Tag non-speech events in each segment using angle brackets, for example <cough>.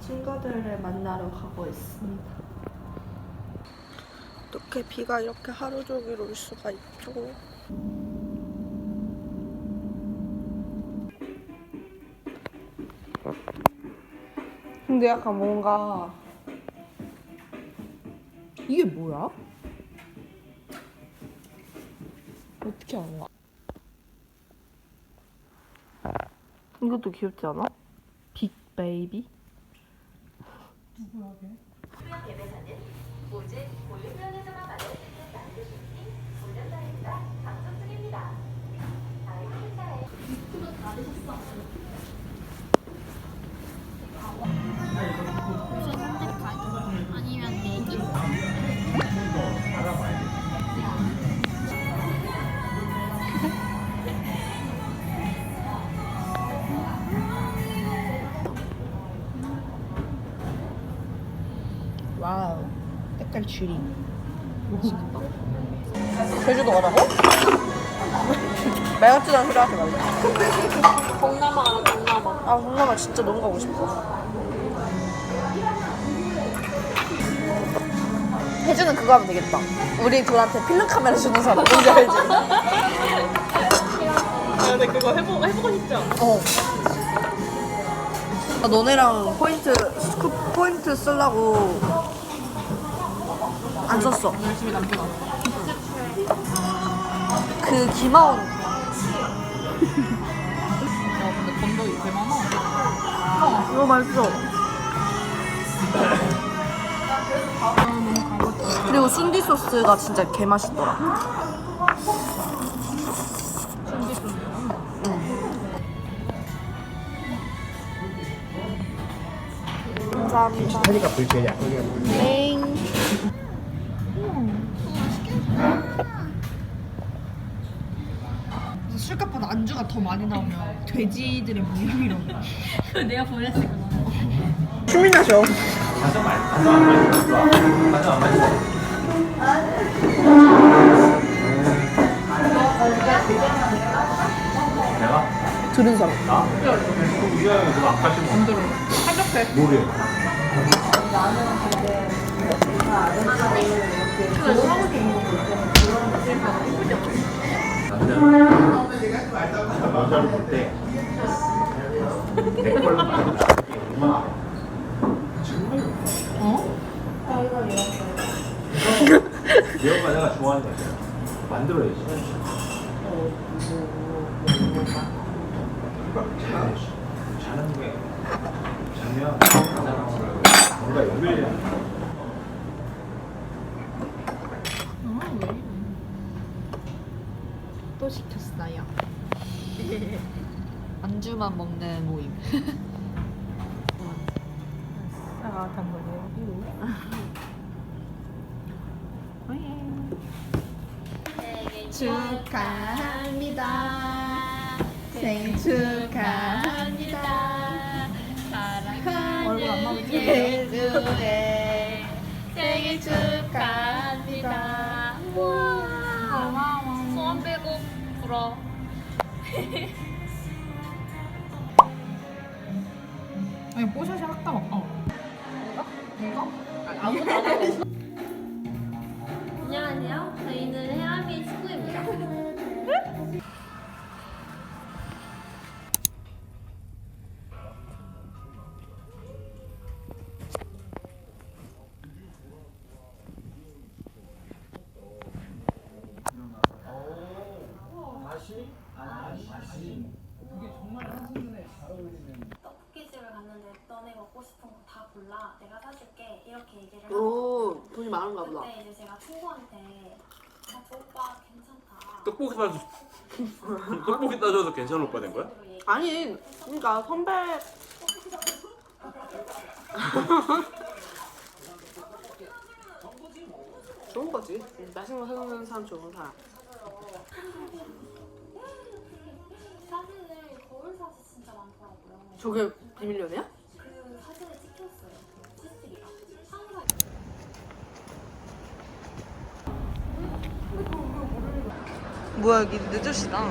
친구들을 만나러 가고 있습니다. 어떻게 비가 이렇게 하루 종일 올 수가 있죠? 근데 약간 뭔가 이게 뭐야? 어떻게 알아? 이것도 귀엽지 않아? 빅 베이비? 예배사는 오직 볼륨면에서만 받을 남들 쇼핑 훈련단입니다. 방송 중입니다. 아이고 행사에 아니면 와우. 색깔 줄이. 제주도 가자고? 말 같지도 않은 소리 하지 말래. 동남아 알아 동남아 아, 동남아 진짜 너무 가고 싶어. 혜주는 그거 하면 되겠다. 우리 둘한테 필름 카메라 주는 사람. 뭔지 알지? 아, 근데 그거 해보, 해보고 싶지 않아? 어. 나 너네랑 포인트, 스쿠 포인트 쓰려고 안 썼어. 그 김하온 야, 근데 건더기 개 많아. 이거 맛있어. 그리고 순디 소스가 진짜 개 맛있더라. 감사합니다. 하니까 불쾌해. 땡. 술값보다 안주가 더 많이 나오면 돼지들의 모양이라고. <laughs> 그거 내가 보냈을 거야 춤이 나셔. 내가? 들은 사람. 나? 그럼 유아형이 너무 안가 시면 안 들어. 한적해. 뭐래? 나는 여자를 볼때 댓글로 만들어. 얼마나 정말 어? 내가 내가 좋아하는 거 있잖아. 만들어야지. 잘, 잘하는 게 잘면 그 사람하고 뭔가 연결되는 거. 또 시켰어요. <laughs> 안주만 먹는 모임. 아, 당근이요. 축하합니다. 생일 축하합니다. 사랑하는 예주의 생일 축하 불어 아니 뽀샤시 학다 막. 어. 안녕하세요 골라 내가 사줄게 이렇게 얘기를 오, 하고 돈이 많은가 보다. 그때 이제 제가 친구한테 아, 저 오빠 괜찮다 떡볶이 따져 <laughs> 떡볶이 따져도 괜찮은 오빠 된 거야? 식으로 얘기- 아니, 그러니까 선배. <laughs> 좋은 거지. 맛있는 거 사주는 사람 좋은 사람. 사진을 거울 사진 진짜 많더라고요 저게 비밀 연애야? 뭐야, 여기 늦으시다.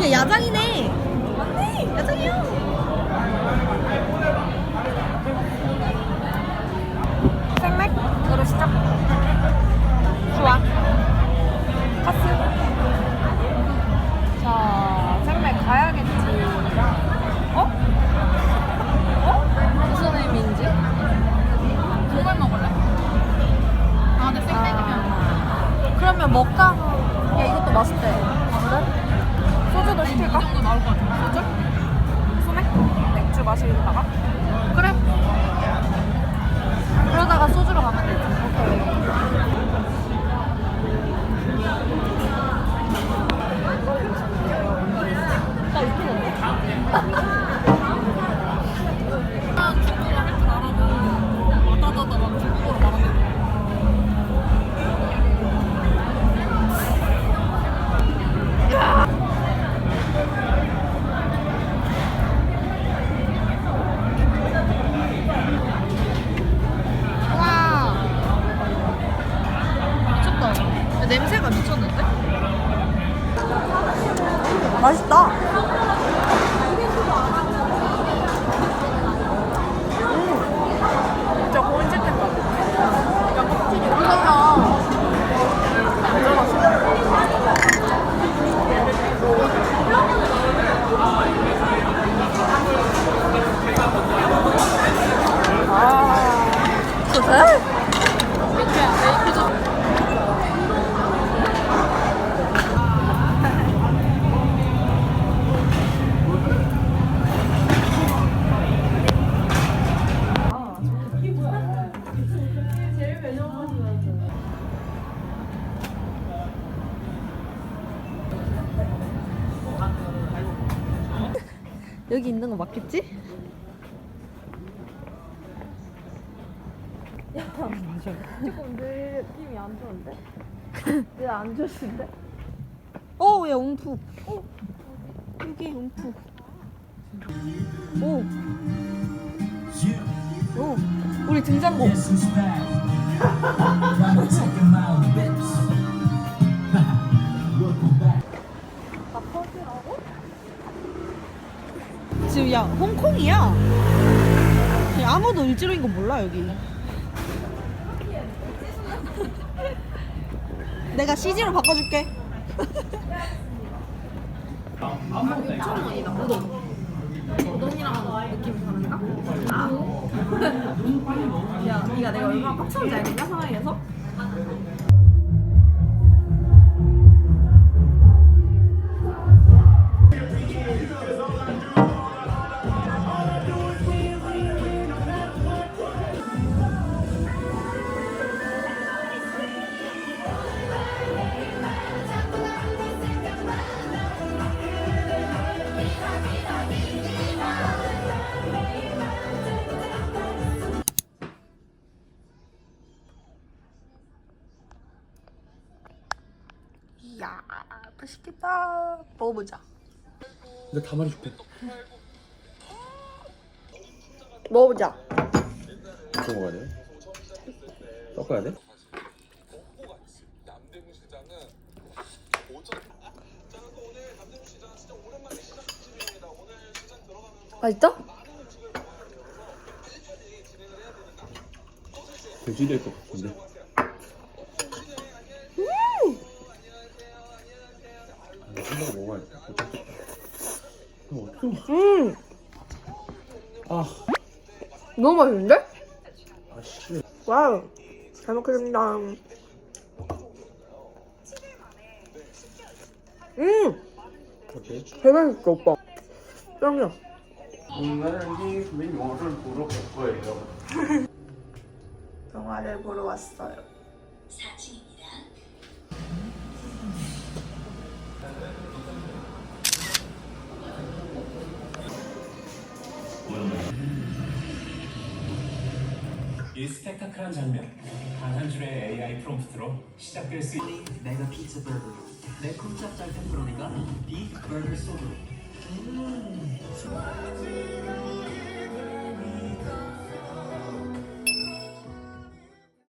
야 야장이네. 맞네. 야장 คื 여기 있는 거 맞겠지? 야, 맞아. 조금 내 느낌이 안 좋은데? <laughs> 왜안 좋으신데? 어, 야, 움푹. 어, 여기 움푹. 오. 오, 우리 등장곡. 야 홍콩이야. 야, 아무도 일지로인 거 몰라 여기. <laughs> 내가 CG로 바꿔줄게. <laughs> 야, 네가 내가 얼마나 빡쳤는지 알겠냐 상하이에서? 먹어보자. 근데 다 말해줄게. 먹어보자. 이렇게 먹어야 돼? 섞어야 돼? 맛있어? 돼지 될것 같은데. 음! 햄버거 먹어야겠다. 이거 어떻게 음 아, 너무 맛있는데? 아 씨. 와우 잘 먹겠습니다 음 어때? 대박이다 오빠 짱이야 오늘은 미모를 보러 갈 거예요. 영화를 보러 왔어요 이 스펙타클한 장면 단 한 줄의 AI 프롬프트로 시작될 수 있는 메가 피자 버거. 내 쿵짝 짧은 브로니가 빅 버거 소으로 음.